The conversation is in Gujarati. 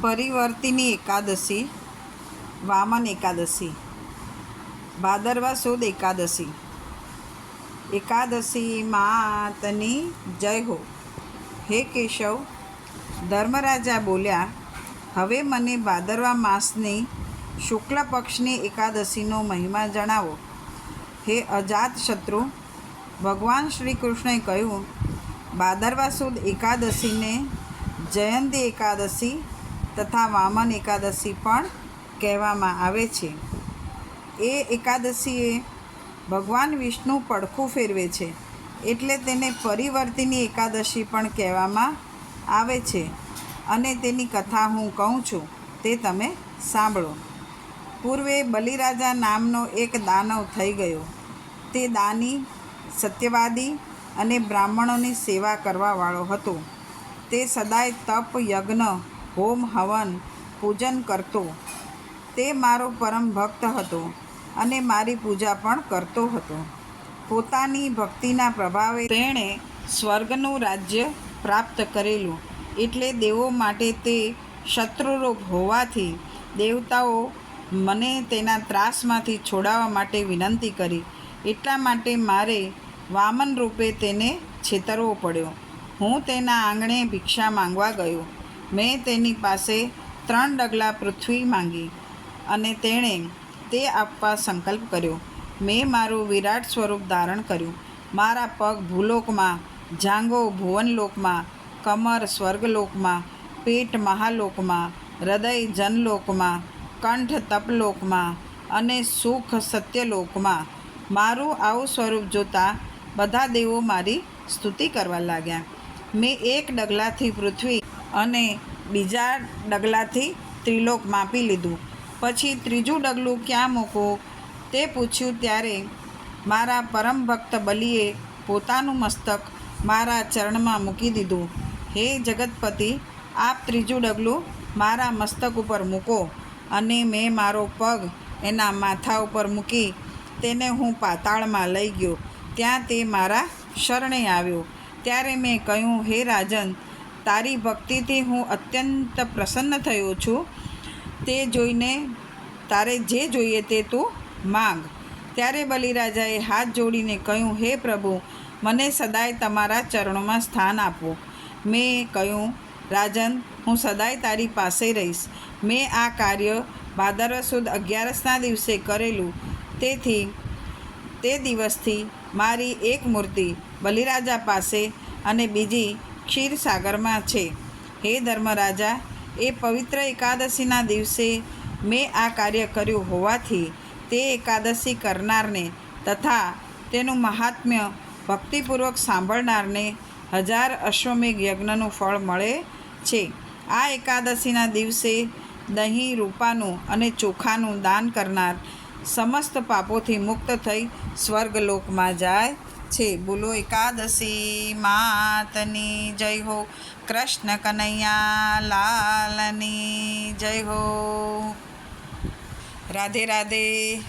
પરિવર્તિની એકાદશી, વામન એકાદશી, ભાદરવા સુદ એકાદશી. એકાદશી માતની જય હો. હે કેશવ, ધર્મરાજા બોલ્યા, હવે મને ભાદરવા માસની શુક્લ પક્ષની એકાદશીનો મહિમા જણાવો. હે અજાત શત્રુ, ભગવાન શ્રી કૃષ્ણએ કહ્યું, ભાદરવા સુદ એકાદશીને જયંતી એકાદશી તથા વામન એકાદશી પણ કહેવામાં આવે છે. એ એકાદશીએ ભગવાન વિષ્ણુ પડખું ફેરવે છે, એટલે તેને પરિવર્તિની એકાદશી પણ કહેવામાં આવે છે અને તેની કથા હું કહું છું, તે તમે સાંભળો. પૂર્વે બલિરાજા નામનો એક દાનવ થઈ ગયો. તે દાની, સત્યવાદી અને બ્રાહ્મણોની સેવા કરવાવાળો હતો. તે સદાય તપ યજ્ઞ હોમ હવન પૂજન કરતો. તે મારો પરમ ભક્ત હતો અને મારી પૂજા પણ કરતો હતો. પોતાની ભક્તિના પ્રભાવે તેણે સ્વર્ગનું રાજ્ય પ્રાપ્ત કરેલું એટલે દેવો માટે તે શત્રુરૂપ હોવાથી દેવતાઓ મને તેના ત્રાસમાંથી છોડાવવા માટે વિનંતી કરી. એટલા માટે મારે વામન રૂપે તેને છેતરવો પડ્યો. હું તેના આંગણે ભિક્ષા માંગવા ગયો. મેં તેની પાસે ત્રણ ડગલા પૃથ્વી માંગી અને તેણે તે આપવા સંકલ્પ કર્યો. મેં મારું વિરાટ સ્વરૂપ ધારણ કર્યું. મારા પગ ભૂલોકમાં જાંગો ભુવનલોકમાં, કમર સ્વર્ગલોકમાં, પેટ મહાલોકમાં, હૃદય જનલોકમાં, કંઠ તપલોકમાં અને સુખ સત્યલોકમાં મારું આવું સ્વરૂપ જોતાં બધા દેવો મારી સ્તુતિ કરવા લાગ્યા. મેં એક ડગલાથી પૃથ્વી અને બીજા ડગલાથી ત્રિલોક માપી લીધું. પછી ત્રીજું ડગલું ક્યાં મૂકવું તે પૂછ્યું, ત્યારે મારા પરમ ભક્ત બલિએ પોતાનું મસ્તક મારા ચરણમાં મૂકી દીધું. હે જગતપતિ, આપ ત્રીજું ડગલું મારા મસ્તક ઉપર મૂકો અને મેં મારો પગ એના માથા ઉપર મૂકી તેને હું પાતાળમાં લઈ ગયો. ત્યાં તે મારા શરણે આવ્યો. ત્યારે મેં કહ્યું, હે રાજન તારી ભક્તિથી હું અત્યંત પ્રસન્ન થયો છું. તે જોઈને તારે જે જોઈએ તે તું માંગ. ત્યારે બલિરાજાએ હાથ જોડીને કહ્યું, હે પ્રભુ, મને સદાય તમારા ચરણોમાં સ્થાન આપો. મેં કહ્યું, રાજન, હું સદાય તારી પાસે રહીશ. મેં આ કાર્ય ભાદરવા સુદ અગિયારસના દિવસે કરેલું. તેથી તે દિવસથી મારી એક મૂર્તિ બલિરાજા પાસે અને બીજી ક્ષીરસાગરમાં છે. હે ધર્મરાજા, એ પવિત્ર એકાદશીના દિવસે મેં આ કાર્ય કર્યું હોવાથી તે એકાદશી કરનારને તથા તેનું મહાત્મ્ય ભક્તિપૂર્વક સાંભળનારને હજાર અશ્વમેઘ યજ્ઞનું ફળ મળે છે. આ એકાદશીના દિવસે દહીં, રૂપાનું અને ચોખાનું દાન કરનાર સમસ્ત પાપોથી મુક્ત થઈ સ્વર્ગલોકમાં જાય છે. બોલો એકાદશી માતની જય હો. કૃષ્ણ કનૈયા લાલની જય હો. રાધે રાધે.